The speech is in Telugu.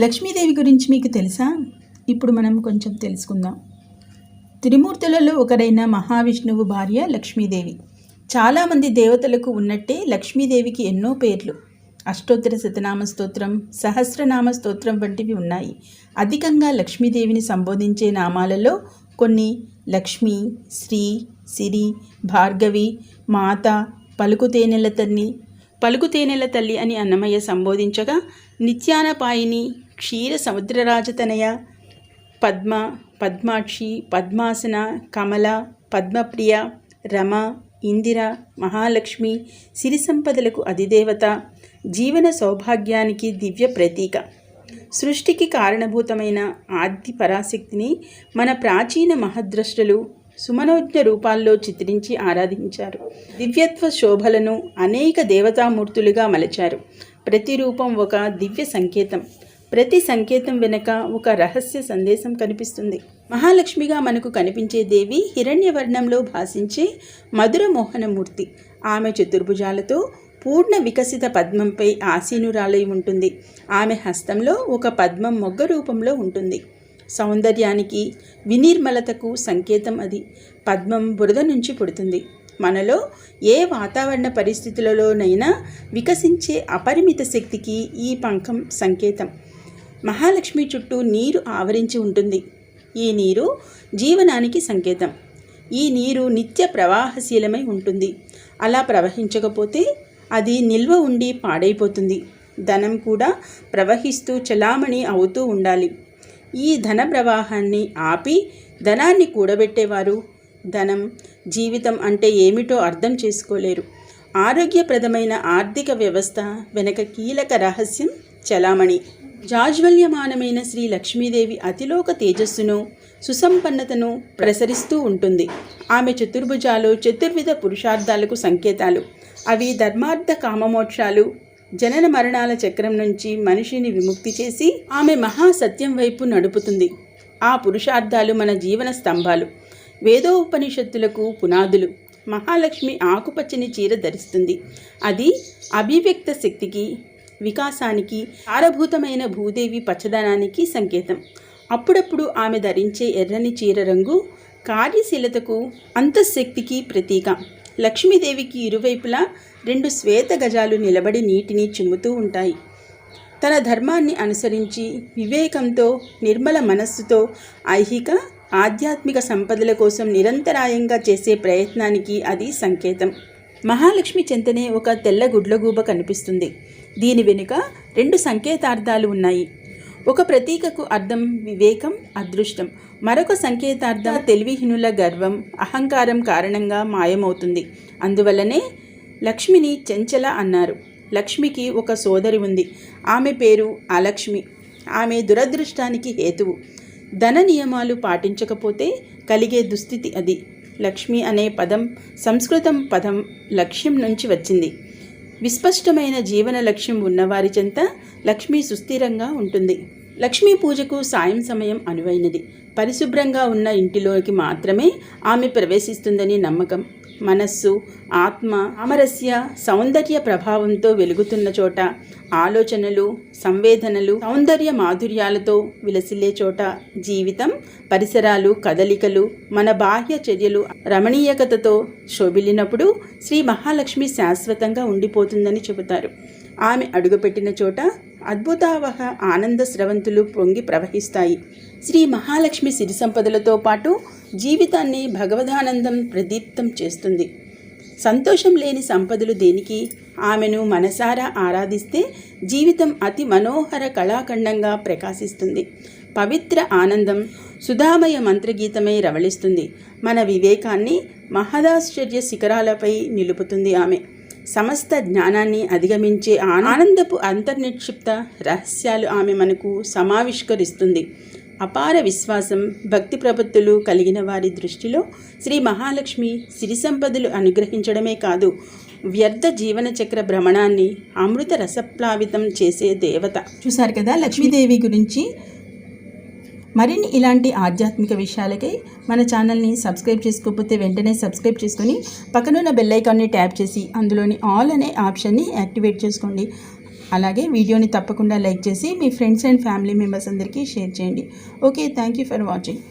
లక్ష్మీదేవి గురించి మీకు తెలుసా? ఇప్పుడు మనం కొంచెం తెలుసుకుందాం. త్రిమూర్తులలో ఒకరైన మహావిష్ణువు భార్య లక్ష్మీదేవి. చాలామంది దేవతలకు ఉన్నట్టే లక్ష్మీదేవికి ఎన్నో పేర్లు. అష్టోత్తర శతనామ స్తోత్రం సహస్రనామ స్తోత్రం వంటివి ఉన్నాయి. అధికంగా లక్ష్మీదేవిని సంబోధించే నామాలలో కొన్ని లక్ష్మి శ్రీ సిరి భార్గవి మాత పలుకుతేనెల తల్లి పలుకుతేనెల తల్లి అని అన్నమయ్య సంబోధించగా నిత్యానపాయిని క్షీర సముద్రరాజతనయ పద్మ పద్మాక్షి పద్మాసన కమల పద్మప్రియ రమ ఇందిర మహాలక్ష్మి సిరి సంపదలకు అధిదేవత జీవన సౌభాగ్యానికి దివ్య ప్రతీక. సృష్టికి కారణభూతమైన ఆది పరాశక్తిని మన ప్రాచీన మహద్రష్టలు సుమనోజ్ఞ రూపాల్లో చిత్రించి ఆరాధించారు. దివ్యత్వ శోభలను అనేక దేవతామూర్తులుగా మలచారు. ప్రతి రూపం ఒక దివ్య సంకేతం. ప్రతి సంకేతం వెనుక ఒక రహస్య సందేశం కనిపిస్తుంది. మహాలక్ష్మిగా మనకు కనిపించే దేవి హిరణ్యవర్ణంలో భాషించే మధుర మోహనమూర్తి ఆమె చతుర్భుజాలతో పూర్ణ వికసిత పద్మంపై ఆసీనురాలై ఉంటుంది. ఆమె హస్తంలో ఒక పద్మం మొగ్గ రూపంలో ఉంటుంది. సౌందర్యానికి వినిర్మలతకు సంకేతం అది. పద్మం బురద నుంచి పుడుతుంది. మనలో ఏ వాతావరణ పరిస్థితులలోనైనా వికసించే అపరిమిత శక్తికి ఈ పంకం సంకేతం. మహాలక్ష్మి చుట్టూ నీరు ఆవరించి ఉంటుంది. ఈ నీరు జీవనానికి సంకేతం. ఈ నీరు నిత్య ప్రవాహశీలమై ఉంటుంది. అలా ప్రవహించకపోతే అది నిల్వ ఉండి పాడైపోతుంది. ధనం కూడా ప్రవహిస్తూ చలామణి అవుతూ ఉండాలి. ఈ ధన ప్రవాహాన్ని ఆపి ధనాన్ని కూడబెట్టేవారు? ధనం జీవితం అంటే ఏమిటో అర్థం చేసుకోలేరు. ఆరోగ్యప్రదమైన ఆర్థిక వ్యవస్థ వెనక కీలక రహస్యం చలామణి. జాజ్వల్యమానమైన శ్రీ లక్ష్మీదేవి అతిలోక తేజస్సును సుసంపన్నతను ప్రసరిస్తూ ఉంటుంది. ఆమె చతుర్భుజాలు చతుర్విధ పురుషార్థాలకు సంకేతాలు. అవి ధర్మార్థ కామమోక్షాలు. జనన మరణాల చక్రం నుంచి మనిషిని విముక్తి చేసి ఆమె మహాసత్యం వైపు నడుపుతుంది. ఆ పురుషార్థాలు మన జీవన స్తంభాలు. వేదోపనిషత్తులకు పునాదులు. మహాలక్ష్మి ఆకుపచ్చని చీర ధరిస్తుంది. అది అభివ్యక్త శక్తికి వికాసానికి ఆరభూతమైన భూదేవి పచ్చదనానికి సంకేతం. అప్పుడప్పుడు ఆమె ధరించే ఎర్రని చీర రంగు కార్యశీలతకు అంతఃశక్తికి ప్రతీక. లక్ష్మీదేవికి ఇరువైపులా రెండు శ్వేత గజాలు నిలబడి నీటిని చిమ్ముతూ ఉంటాయి. తన ధర్మాన్ని అనుసరించి వివేకంతో నిర్మల మనస్సుతో ఐహిక ఆధ్యాత్మిక సంపదల కోసం నిరంతరాయంగా చేసే ప్రయత్నానికి అది సంకేతం. మహాలక్ష్మి చెంతనే ఒక తెల్ల గుడ్లగూబ కనిపిస్తుంది. దీని వెనుక రెండు సంకేతార్థాలు ఉన్నాయి. ఒక ప్రతీకకు అర్థం వివేకం అదృష్టం. మరొక సంకేతార్థం తెలివిహీనుల గర్వం అహంకారం కారణంగా మాయమవుతుంది. అందువల్లనే లక్ష్మిని చెంచల అన్నారు. లక్ష్మికి ఒక సోదరి ఉంది. ఆమె పేరు అలక్ష్మి. ఆమె దురదృష్టానికి హేతువు. ధన నియమాలు పాటించకపోతే కలిగే దుస్థితి అది. లక్ష్మి అనే పదం సంస్కృతం పదం లక్ష్యం నుంచి వచ్చింది. విస్పష్టమైన జీవన లక్ష్యం ఉన్నవారి చెంత లక్ష్మి సుస్థిరంగా ఉంటుంది. లక్ష్మీ పూజకు సాయం సమయం అనువైనది. పరిశుభ్రంగా ఉన్న ఇంటిలోకి మాత్రమే ఆమె ప్రవేశిస్తుందని నమ్మకం. మనస్సు ఆత్మ అమరస్య సౌందర్య ప్రభావంతో వెలుగుతున్న చోట ఆలోచనలు సంవేదనలు సౌందర్య మాధుర్యాలతో విలసిల్లే చోట జీవితం పరిసరాలు కదలికలు మన బాహ్య చర్యలు రమణీయకతతో శోభిల్లినప్పుడు శ్రీ మహాలక్ష్మి శాశ్వతంగా ఉండిపోతుందని చెబుతారు. ఆమె అడుగుపెట్టిన చోట అద్భుతావహ ఆనంద స్రవంతులు పొంగి ప్రవహిస్తాయి. శ్రీ మహాలక్ష్మి సిరి సంపదలతో పాటు జీవితాన్ని భగవదానందం ప్రదీప్తం చేస్తుంది. సంతోషం లేని సంపదలు దేనికి? ఆమెను మనసారా ఆరాధిస్తే జీవితం అతి మనోహర కళాఖండంగా ప్రకాశిస్తుంది. పవిత్ర ఆనందం సుధామయ మంత్రగీతమై రవళిస్తుంది. మన వివేకాన్ని మహదాశ్చర్య శిఖరాలపై నిలుపుతుంది ఆమె. సమస్త జ్ఞానాన్ని అధిగమించే ఆనందపు అంతర్నిక్షిప్త రహస్యాలు ఆమె మనకు సమావిష్కరిస్తుంది. అపార విశ్వాసం భక్తి ప్రపత్తులు కలిగిన వారి దృష్టిలో శ్రీ మహాలక్ష్మి సిరి సంపదలు అనుగ్రహించడమే కాదు వ్యర్థ జీవన చక్ర భ్రమణాన్ని అమృత రసప్లావితం చేసే దేవత. చూశారు కదా లక్ష్మీదేవి గురించి? మరిన్ని ఇలాంటి ఆధ్యాత్మిక విషయాలకై మన ఛానల్ని సబ్స్క్రైబ్ చేసుకోకపోతే వెంటనే సబ్స్క్రైబ్ చేసుకొని పక్కనున్న బెల్లైకాన్ని ట్యాప్ చేసి అందులోని ఆల్ అనే ఆప్షన్ని యాక్టివేట్ చేసుకోండి. అలాగే వీడియోని తప్పకుండా లైక్ చేసి మీ ఫ్రెండ్స్ అండ్ ఫ్యామిలీ మెంబర్స్ అందరికీ షేర్ చేయండి. Okay thank you for watching